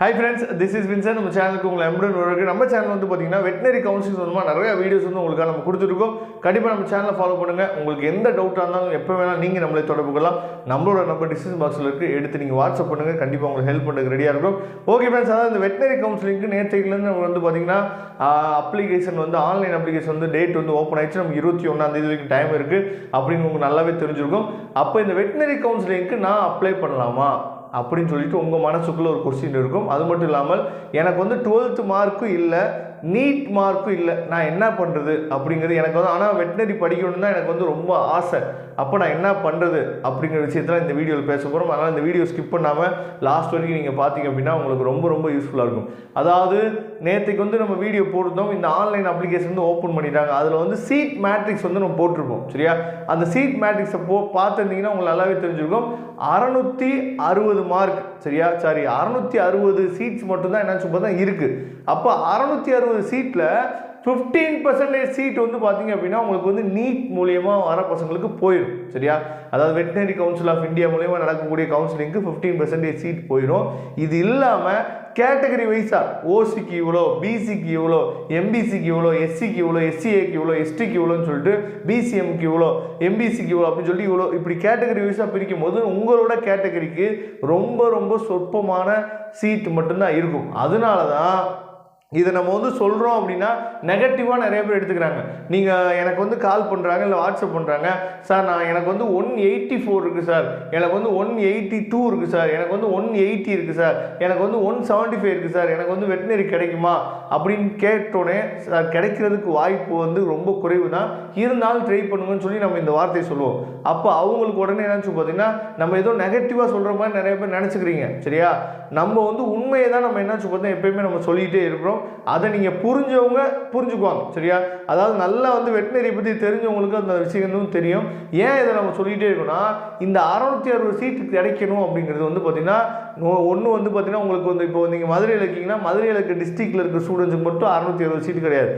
Hi friends this is Vinson நம்ம சேனலுக்கு உங்களை எம்புடன் வருது நம்ம சேனல் வந்து பார்த்தீங்கன்னா வெட்டினரி கவுன்சிலிங் சொந்தமாக நிறைய வீடியோஸ் வந்து உங்களுக்கு நம்ம கொடுத்துருக்கோம். கண்டிப்பாக நம்ம சேனலை ஃபாலோ பண்ணுங்கள் உங்களுக்கு எந்த டவுட்டாக இருந்தாலும் எப்போ வேணாலும் நீங்கள் நம்மளை தொடர்பு கொள்ளலாம். நம்மளோட நம்பர் டிஸ்கிரிப்ஷன் பாக்ஸில் இருக்குது எடுத்து நீங்கள் வாட்ஸ்அப் பண்ணுங்கள் கண்டிப்பாக உங்களுக்கு ஹெல்ப் பண்ணுறதுக்கு ரெடியாக இருக்கும். ஓகே ஃப்ரெண்ட்ஸ் அதாவது இந்த வெட்டினரி கவுன்சிலிங்க்கு நேற்றுலேருந்து நம்ம வந்து பார்த்தீங்கன்னா அப்ளிகேஷன் வந்து ஆன்லைன் அப்ளிகேஷன் வந்து டேட் வந்து ஓப்பன் ஆயிடுச்சு. நமக்கு இருபத்தி ஒன்றாந்தேதி வரைக்கும் டைம் இருக்குது அப்படின்னு உங்களுக்கு நல்லாவே தெரிஞ்சிருக்கும். அப்போ இந்த வெட்டினரி கவுன்சிலிங்க்கு நான் அப்ளை பண்ணலாமா? அப்படின்னு சொல்லிட்டு உங்கள் மனசுக்குள்ளே ஒரு கொஸ்டின் இருக்கும். அது மட்டும் இல்லாமல் எனக்கு வந்து டுவெல்த்து மார்க்கும் இல்லை. நீட் மார்க்கும் இல்லை. நான் என்ன பண்ணுறது அப்படிங்கிறது எனக்கு வந்து ஆனால் வெட்டினரி படிக்கணும்னு தான் எனக்கு வந்து ரொம்ப ஆசை. அப்போ நான் என்ன பண்ணுறது அப்படிங்கிற விஷயத்தில் இந்த வீடியோவில் பேச போகிறோம் அதனால் இந்த வீடியோ ஸ்கிப் பண்ணாமல் லாஸ்ட் வரைக்கும் நீங்கள் பார்த்தீங்க அப்படின்னா உங்களுக்கு ரொம்ப ரொம்ப யூஸ்ஃபுல்லாக இருக்கும். அதாவது நேற்றுக்கு வந்து நம்ம வீடியோ போட்டிருந்தோம். இந்த ஆன்லைன் அப்ளிகேஷன் வந்து ஓப்பன் பண்ணிட்டாங்க. அதில் வந்து சீட் மேட்ரிக்ஸ் வந்து நம்ம போட்டிருப்போம். சரியா? அந்த சீட் மேட்ரிக்ஸை போ பார்த்துருந்தீங்கன்னா உங்களுக்கு நல்லாவே தெரிஞ்சிருக்கும். அறநூற்றி அறுபது மார்க் சரியா? சாரி அறநூற்றி அறுபது சீட்ஸ் மட்டும்தான் என்ன பார்த்தா இருக்குது அப்போ அறநூற்றி அறுபது சீட்டில் ஃபிஃப்டீன் பர்சன்டேஜ் சீட் வந்து பார்த்தீங்க அப்படின்னா உங்களுக்கு வந்து நீட் மூலியமாக வர பசங்களுக்கு போயிடும். சரியா? அதாவது வெட்டினரி கவுன்சில் ஆஃப் இந்தியா மூலியமாக நடக்கக்கூடிய கவுன்சிலிங்க்கு ஃபிஃப்டீன் பர்சன்டேஜ் சீட் போயிடும். இது இல்லாமல் கேட்டகரி வைஸாக ஓசிக்கு இவ்வளோ பிசிக்கு இவ்வளோ எம்பிசிக்கு இவ்வளோ எஸ்சிக்கு இவ்வளோ எஸ்சிஏக்கு இவ்வளோ எஸ்டிக்கு இவ்வளோன்னு சொல்லிட்டு பிசிஎம்க்கு இவ்வளோ எம்பிசிக்கு இவ்வளோ அப்படின்னு சொல்லி இவ்வளோ இப்படி கேட்டகரி வைஸாக பிரிக்கும் போது உங்களோட கேட்டகரிக்கு ரொம்ப ரொம்ப சொற்பமான சீட் மட்டும்தான் இருக்கும். அதனால தான் இதை நம்ம வந்து சொல்கிறோம் அப்படின்னா நெகட்டிவாக நிறைய பேர் எடுத்துக்கிறாங்க. நீங்கள் எனக்கு வந்து கால் பண்ணுறாங்க இல்லை வாட்ஸ்அப் பண்ணுறாங்க சார் நான் எனக்கு வந்து ஒன் எயிட்டி ஃபோர் இருக்குது சார் எனக்கு வந்து ஒன் எயிட்டி டூ இருக்குது சார் எனக்கு வந்து ஒன் எயிட்டி இருக்குது சார் எனக்கு வந்து ஒன் செவன்ட்டி ஃபைவ் இருக்குது சார் எனக்கு வந்து வெட்டினரி கிடைக்குமா? அப்படின்னு கேட்டோடனே சார் கிடைக்கிறதுக்கு வாய்ப்பு வந்து ரொம்ப குறைவு தான் இருந்தாலும் ட்ரை பண்ணுங்கன்னு சொல்லி நம்ம இந்த வார்த்தையை சொல்லுவோம். அப்போ அவங்களுக்கு உடனே என்னாச்சு பார்த்தீங்கன்னா நம்ம ஏதோ நெகட்டிவாக சொல்கிற மாதிரி நிறைய பேர் நினச்சிக்கிறீங்க சரியா? நம்ம வந்து உண்மையை தான் நம்ம என்னாச்சு பார்த்தீங்கன்னா எப்பயுமே நம்ம சொல்லிகிட்டே இருக்கிறோம் அதை நீங்கள் புரிஞ்சவங்க புரிஞ்சுக்குவாங்க. சரியா? அதாவது நல்லா வந்து வெட்டினரி பற்றி தெரிஞ்சவங்களுக்கு அந்த விஷயங்களும் தெரியும். ஏன் இதை நம்ம சொல்லிகிட்டே இருக்கோம்னா இந்த அறநூற்றி அறுபது சீட்டு கிடைக்கணும் அப்படிங்கிறது வந்து பார்த்திங்கன்னா ஒன்று வந்து பார்த்திங்கன்னா உங்களுக்கு வந்து இப்போ நீங்கள் மதுரையில் இருக்கீங்கன்னா மதுரையில் இருக்க டிஸ்ட்ரிக்டில் இருக்க ஸ்டூடெண்ட்ஸுக்கு மட்டும் அறநூற்றி அறுபது சீட்டு கிடையாது.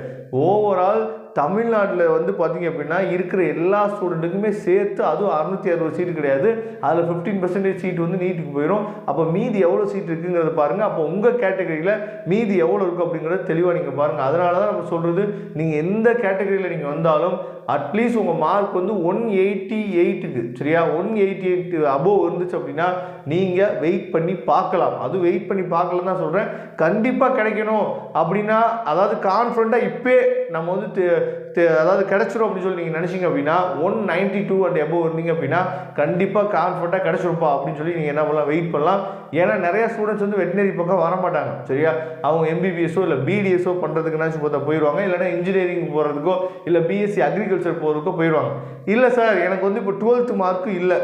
ஓவரால் தமிழ்நாட்டில் வந்து பார்த்திங்க அப்படின்னா இருக்கிற எல்லா ஸ்டூடெண்ட்டுக்குமே சேர்த்து அதுவும் அறுநூற்றி அறுபது சீட்டு கிடையாது. அதில் ஃபிஃப்டீன் பர்சன்டேஜ் சீட் வந்து நீட்டுக்கு போயிடும் அப்போ மீதி எவ்வளோ சீட் இருக்குங்கிறத பாருங்கள் அப்போ உங்கள் கேட்டகரியில் மீதி எவ்வளோ இருக்குது அப்படிங்கிறத தெளிவாக நீங்கள் பாருங்கள் அதனால தான் நம்ம சொல்கிறது நீங்கள் எந்த கேட்டகரியில் நீங்கள் வந்தாலும் அட்லீஸ்ட் உங்கள் மார்க் வந்து ஒன் எயிட்டி எயிட்டுக்கு சரியா? ஒன் எயிட்டி எயிட் அபோவ் இருந்துச்சு அப்படின்னா நீங்கள் வெயிட் பண்ணி பார்க்கலாம். அது வெயிட் பண்ணி பார்க்கலாம் தான் சொல்கிறேன் கண்டிப்பாக கிடைக்கணும். அப்படின்னா அதாவது கான்ஃபிடண்ட்டாக இப்போ நம்ம வந்து அதாவது கிடச்சிரும் அப்படின்னு சொல்லி நீங்கள் நினச்சிங்க அப்படின்னா one ninety two and above இருந்தீங்க அப்படின்னா கண்டிப்பாக கான்ஃபிடண்ட்டாக கிடச்சிருப்பா அப்படின்னு சொல்லி நீங்கள் என்ன பண்ணலாம் வெயிட் பண்ணலாம். ஏன்னா நிறைய ஸ்டூடெண்ட்ஸ் வந்து வெட்டினரி பக்கம் வர மாட்டாங்க. சரியா? அவங்க எம்பிபிஎஸ்ஸோ இல்லை பிடிஎஸ்ஓ பண்ணுறதுக்குனாச்சும் பார்த்தா போயிடுவாங்க இல்லைன்னா இன்ஜினியரிங் போகிறதுக்கோ இல்லை பிஎஸ்சி அக்ரிகல்ச்சர் போகிறதுக்கோ போயிடுவாங்க இல்லை சார் எனக்கு வந்து இப்போ டுவெல்த்து மார்க்கு இல்லை.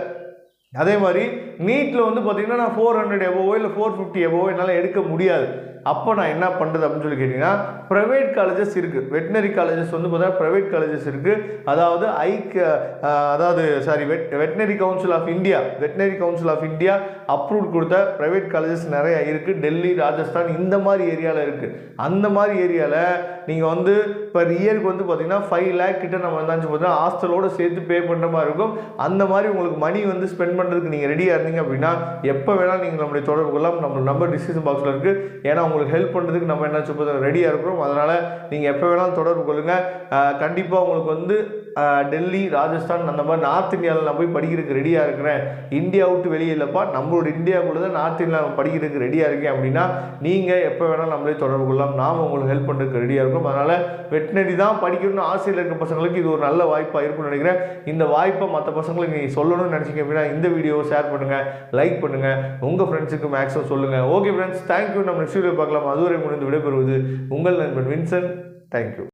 அதே மாதிரி நீட்டில் வந்து பார்த்தீங்கன்னா நான் ஃபோர் ஹண்ட்ரட் எபோவோ இல்லை ஃபோர் ஃபிஃப்டி எபோவோ என்னால் எடுக்க முடியாது. அப்போ நான் என்ன பண்ணுறது அப்படின்னு சொல்லி கேட்டிங்கன்னா ப்ரைவேட் காலேஜஸ் இருக்குது வெட்டினரி காலேஜஸ் வந்து பார்த்தீங்கன்னா ப்ரைவேட் காலேஜஸ் இருக்குது அதாவது ஐ அதாவது sorry vet veterinary council of India veterinary council of India approve கொடுத்த ப்ரைவேட் காலேஜஸ் நிறையா இருக்குது டெல்லி ராஜஸ்தான் இந்த மாதிரி ஏரியாவில் இருக்குது அந்த மாதிரி ஏரியாவில் நீங்கள் வந்து பர் இயருக்கு வந்து பார்த்தீங்கன்னா ஃபைவ் லேக் கிட்ட நம்ம வந்தாச்சு பார்த்தீங்கன்னா ஹாஸ்டலோடு சேர்த்து பே பண்ணுற மாதிரி இருக்கும். அந்த மாதிரி உங்களுக்கு மணி வந்து ஸ்பெண்ட் பண்ணுறதுக்கு நீங்கள் ரெடியாக இருந்தீங்க அப்படின்னா எப்போ வேணாலும் நீங்கள் நம்மளுடைய தொடர்பு கொள்ளலாம். நம்ம நம்பர் டிஸ்கிரிப்ஷன் பாக்ஸில் இருக்குது ஏன்னா உங்களுக்கு ஹெல்ப் பண்ணுறதுக்கு நம்ம என்ன சொல்கிறது ரெடியாக இருக்கிறோம். அதனால் நீங்கள் எப்போ வேணாலும் தொடர்பு கொள்ளுங்கள் கண்டிப்பாக உங்களுக்கு வந்து டெல்லி ராஜஸ்தான் அந்த மாதிரி நார்த் இந்தியாவில் நான் போய் படிக்கிறதுக்கு ரெடியாக இருக்கிறேன். இந்தியா விட்டு வெளியே இல்லைப்பா. நம்மளோட இந்தியாவுக்குள்ளே தான் நார்த் இந்தியாவில் படிக்கிறதுக்கு ரெடியாக இருக்கேன் அப்படின்னா நீங்கள் எப்போ வேணாலும் நம்மளே தொடர்பு கொள்ளலாம். நாம் உங்களுக்கு ஹெல்ப் பண்ணுறதுக்கு ரெடியாக இருக்கும். அதனால் வெட்டினரி தான் படிக்கணும்னு ஆசையில் இருக்க பசங்களுக்கு இது ஒரு நல்ல வாய்ப்பாக இருக்கும்னு நினைக்கிறேன். இந்த வாய்ப்பை மற்ற பசங்களுக்கு நீங்கள் சொல்லணும்னு நினச்சிங்க அப்படின்னா இந்த வீடியோவை ஷேர் பண்ணுங்கள் லைக் பண்ணுங்கள் உங்கள் ஃப்ரெண்ட்ஸுக்கு மேக்ஸிமம் சொல்லுங்கள் ஓகே ஃப்ரெண்ட்ஸ் தேங்க்யூ நம்ம நெக்ஸ்ட் வீடியோ பார்க்கலாம். அதுவரை முடிந்து விடைபெறுவது உங்கள் நண்பன் வின்சன். தேங்க்யூ